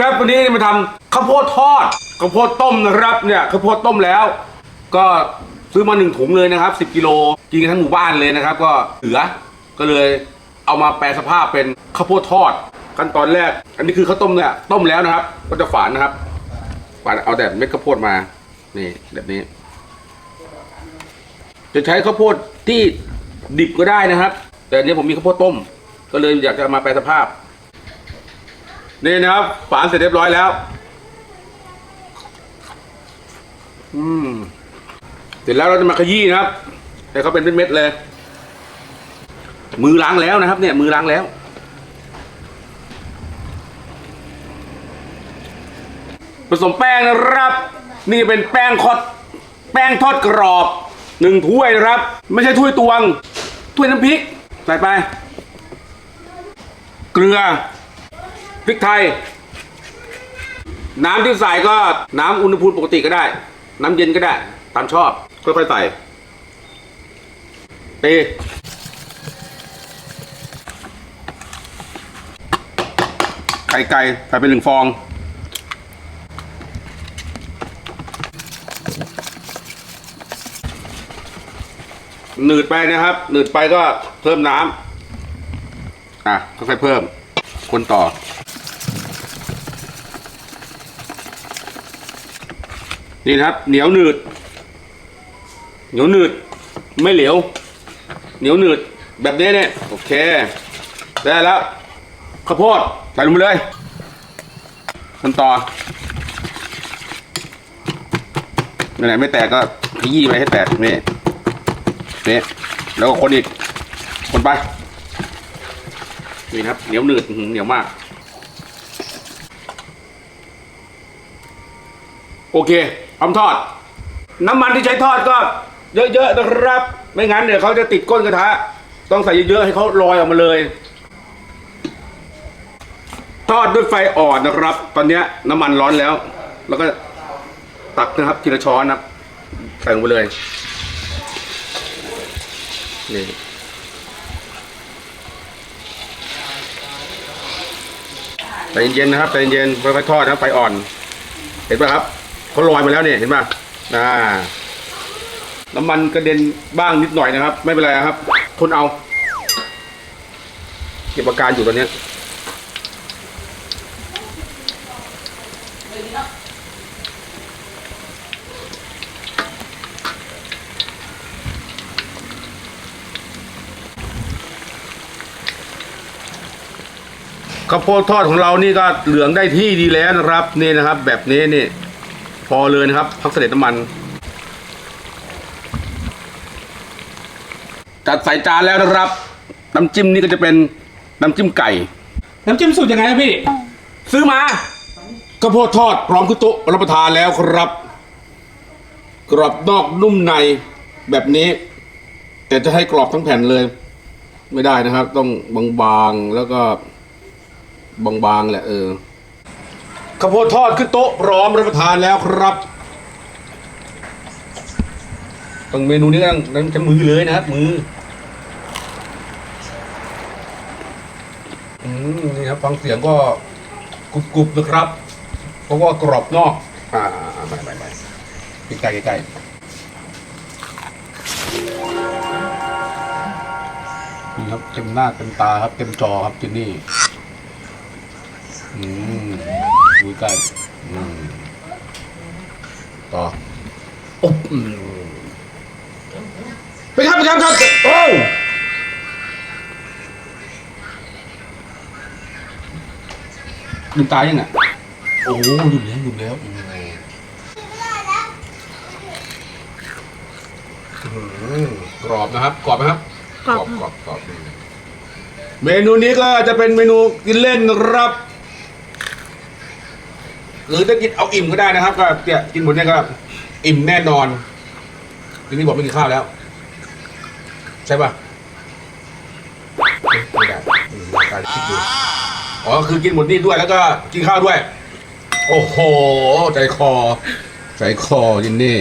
ครับวันนี้มาทำข้าวโพดทอดข้าวโพดต้มนะครับเนี่ยข้าวโพดต้มแล้ว ก็ซื้อมาหนึ่งถุงเลยนะครับ 10กิโลกินกันทั้งหมู่บ้านเลยนะครับ ก็เหลือก็เลยเอามาแปลสภาพเป็นข้าวโพดทอด ขั้นตอนแรก อันนี้คือข้าวต้มเนี่ยต้มแล้วนะครับ ก็จะฝานนะครับฝานเอาแต่เม็ดข้าวโพดมานี่แบบนี้ จะใช้ข้าวโพดที่ดิบก็ได้นะครับ แต่อันนี้ผมมีข้าวโพดต้ม ก็เลยอยากจะมาแปลสภาพ นี่นะครับฝานเสร็จเรียบร้อยแล้ว อืม เสร็จแล้วเราจะมาขยี้นะครับ ให้เขาเป็นเม็ดๆเลย มือล้างแล้วนะครับ เนี่ย มือล้างแล้วผสมแป้งนะครับ นี่เป็นแป้งคอดแป้งทอดกรอบหนึ่งถ้วยนะครับ ไม่ใช่ถ้วยตวง ถ้วยน้ำพริก ใส่ไป เกลือ พริกไทย น้ำที่ใส่ก็น้ำอุณหภูมิปกติก็ได้ น้ำเย็นก็ได้ ตามชอบ ค่อยๆใส่ตีไข่ไก่ใส่ไปหนึ่งฟองหนืดไปนะครับ หนืดไปก็เพิ่มน้ำอะค่อยๆเพิ่ม คนต่อ นี่นะครับ เหนียวหนืด เหนียวหนืด ไม่เหลว เหนียวหนืด แบบนี้เนี่ยโอเค ได้แล้ว ข้าวโพดใส่ลงไปเลยคนต่อไหนไม่แตกก็ขยี้ไปให้แตกนี่นี่แล้วก็คนอีก คนไป นี่ครับ เหนียวหนืดเหนียวมาก โอเค พร้อมทอด น้ำมันที่ใช้ทอดก็ เยอะๆนะครับ ไม่งั้นเดี๋ยวเขาจะติดก้นกระทะ ต้องใส่เยอะๆให้เขาลอยออกมาเลย ทอดด้วยไฟอ่อนนะครับ ตอนเนี้ยน้ำมันร้อนแล้ว แล้วก็ตักนะครับทีละช้อนนะครับใส่ลงไปเลยนี่ใจเย็นๆนะครับใจเย็นๆค่อยๆทอดนะไฟอ่อน เห็นป่ะครับ เขาลอยมาแล้วเนี่ยเห็นป่ะอ่าน้ำมันกระเด็นบ้างนิดหน่อยนะครับ ไม่เป็นไรครับ ทนเอา เก็บอาการอยู่ตอนนี้ข้าวโพดทอดของเรานี่ก็เหลืองได้ที่ดีแล้วนะครับ นี่นะครับ แบบนี้นี่ พอเลยนะครับพักเสด็จน้ำมัน จัดใส่จานแล้วนะครับ น้ำจิ้มนี่ก็จะเป็นน้ำจิ้มไก่ น้ำจิ้มสูตรยังไงครับพี่ ซื้อมาข้าวโพดทอดพร้อมขึ้นโต๊ะรับประทานแล้วครับ กรอบนอกนุ่มในแบบนี้ แต่จะให้กรอบทั้งแผ่นเลย ไม่ได้นะครับ ต้องบางๆแล้วก็บางๆแหละเออ ข้าวโพดทอดขึ้นโต๊ะพร้อมรับประทานแล้วครับต้องเมนูนี้ก็ต้งต้องใช้มือเลยนะครับ มืออืมนี่ครับฟังเสียงก็กรุบกรุบนะครับ เพราะว่ากรอบนอกอ่าไม่ไม่ไม่ใกล้ใกล้ใกล้นี่ครับเต็มหน้าเต็มตาครับเต็มจอครับจินนี่ อืม ดูใกล้อืมต่ออบอืมไปครับไปครับครับโอ้ลืมตายังอะโอ้โหลืมแล้วลืมแล้วอืมอืมกรอบนะครับ กรอบไหมครับกรอบกรอบกรอบอืมเมนูนี้ก็จะเป็นเมนูกินเล่นนะครับ หรือจะกินเอาอิ่มก็ได้นะครับ ก็เนี่ยกินหมดเนี่ยก็อิ่มแน่นอนทีนี้บอกไม่กินข้าวแล้ว ใช่ป่ะไม่ได้การคิดดูอ๋อคือกินหมดนี่ด้วยแล้วก็กินข้าวด้วย โอ้โห ใจคอ ใจคอจินนี่